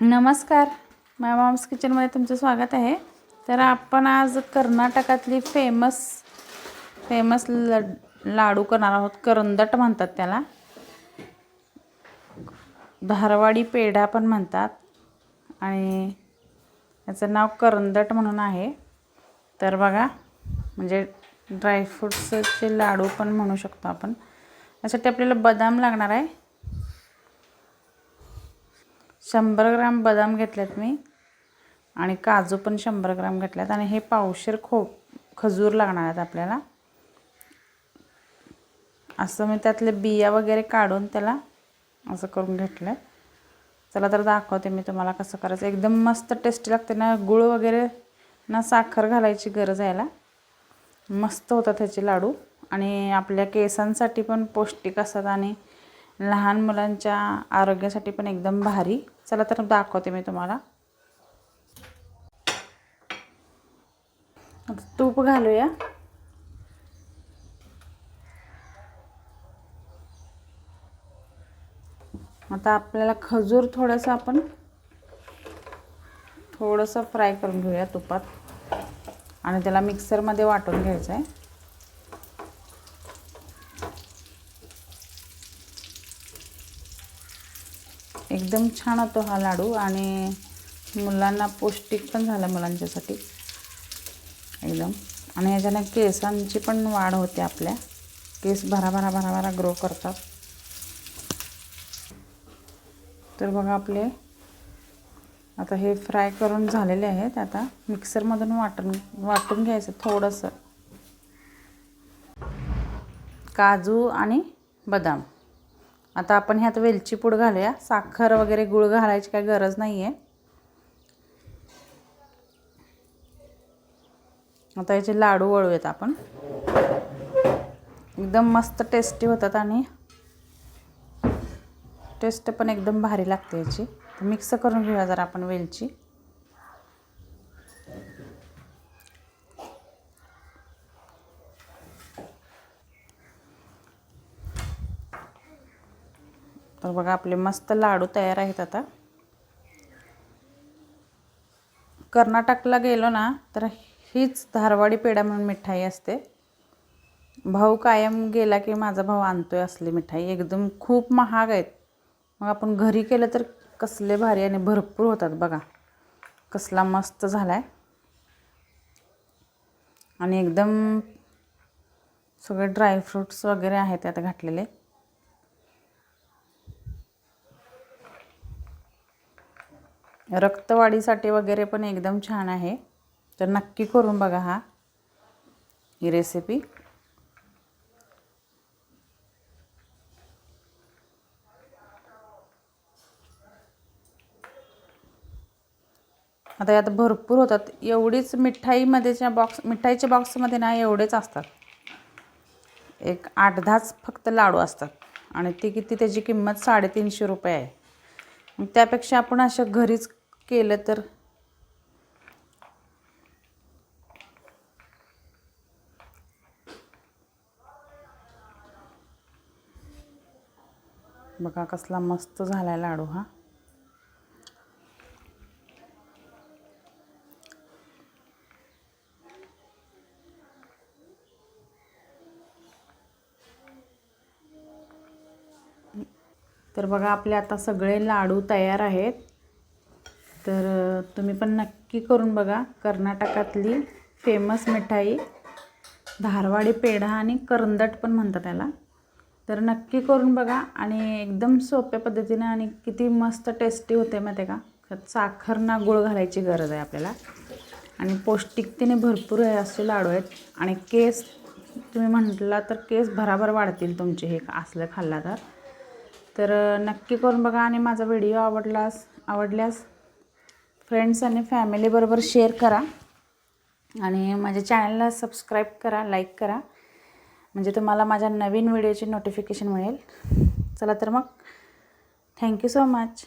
नमस्कार. माय मॉम्स किचनमध्ये तुमचं स्वागत आहे. तर आपण आज कर्नाटकातली फेमस फेमस लड लाडू करणार आहोत. करंदट म्हणतात त्याला. धारवाडी पेढा पण म्हणतात. आणि याचं नाव करंदट म्हणून आहे. तर बघा म्हणजे ड्रायफ्रूट्सचे लाडू पण म्हणू शकतो आपण. यासाठी आपल्याला बदाम लागणार आहे. शंभर ग्राम बदाम घेतलेत मी. आणि काजू पण शंभर ग्राम घेतल्यात आणि हे पावशेर खो खजूर लागणार आहेत आपल्याला. असं मी त्यातले बिया वगैरे काढून त्याला असं करून घेतलं चला तर दाखवते मी तुम्हाला कसं करायचं. एकदम मस्त टेस्टी लागते ना गुळ वगैरे ना साखर घालायची गरज यायला मस्त होतात ह्याचे लाडू. आणि आपल्या केसांसाठी पण पौष्टिक असतात आणि लहान मुलांच्या आरोग्यासाठी पण एकदम भारी. चला तर दाखवते मी तुम्हाला. तूप घालूया. आता आपल्याला खजूर थोडंसं आपण थोडंसं फ्राय करून घेऊया तुपात. आणि त्याला मिक्सरमध्ये वाटून घ्यायचं आहे एकदम छान होतो हा लाडू आणि मुलांना पौष्टिक पण झाला मुलांच्यासाठी. एकदम. आणि ह्याच्यानं केसांची पण वाढ होते आपल्या. केस भरा भरा भरा भरा ग्रो करतात. तर बघा आपले. आता हे फ्राय करून झालेले आहेत. आता मिक्सरमधून वाटून वाटून घ्यायचं थोडंसं. काजू आणि बदाम. आता आपण ह्यात वेलची पूड घालूया. साखर वगैरे गुळ घालायची काही गरज नाही आहे आता याचे लाडू वळूयात आपण. एकदम मस्त टेस्टी होतात आणि टेस्ट पण एकदम भारी लागते याची. मिक्स करून घेऊया जरा आपण वेलची. तर बघा आपले मस्त लाडू तयार आहेत आता. कर्नाटकला गेलो ना तर हीच धारवाडी पेढा म्हणून मिठाई असते. भाऊ कायम गेला की माझा भाऊ आणतो आहे असली मिठाई. एकदम खूप महाग आहेत. मग आपण घरी केलं तर कसले भारी आणि भरपूर होतात बघा. कसला मस्त झाला आहे आणि एकदम सगळे ड्रायफ्रूट्स वगैरे आहेत त्यात घातलेले. रक्तवाढीसाठी वगैरे पण एकदम छान आहे. तर नक्की करून बघा हा. ही रेसिपी आता यात भरपूर होतात. एवढीच मिठाईमध्येच्या बॉक्स मिठाईच्या बॉक्समध्ये ना एवढेच असतात. एक आठ दहाच फक्त लाडू असतात. आणि ती किती त्याची किंमत साडेतीनशे रुपये आहे. त्यापेक्षा आपण अशा घरीच केलं तर? बघा कसला मस्त झाला लाडू हा. तर बघा आपले आता सगळे लाडू तयार आहेत. तर तुम्ही पण नक्की करून बघा. कर्नाटकातली फेमस मिठाई धारवाडी पेढा आणि करंदट पण म्हणतात त्याला. तर नक्की करून बघा आणि एकदम सोप्या पद्धतीने आणि किती मस्त टेस्टी होते माहिती का? साखर ना गुळ घालायची गरज आहे आपल्याला. आणि पौष्टिकतेने भरपूर आहे असे लाडू आहेत. आणि केस तुम्ही म्हटला तर केस भराभर वाढतील तुमचे हे असलं खाल्ला तर. तर नक्की करून बघा आणि माझा व्हिडिओ आवडलास आवडल्यास फ्रेंड्स आणि फॅमिलीबरोबर शेअर करा. आणि माझ्या चॅनलला सबस्क्राईब करा लाईक करा. म्हणजे तुम्हाला माझ्या नवीन व्हिडिओची नोटिफिकेशन मिळेल. चला तर मग. Thank you so much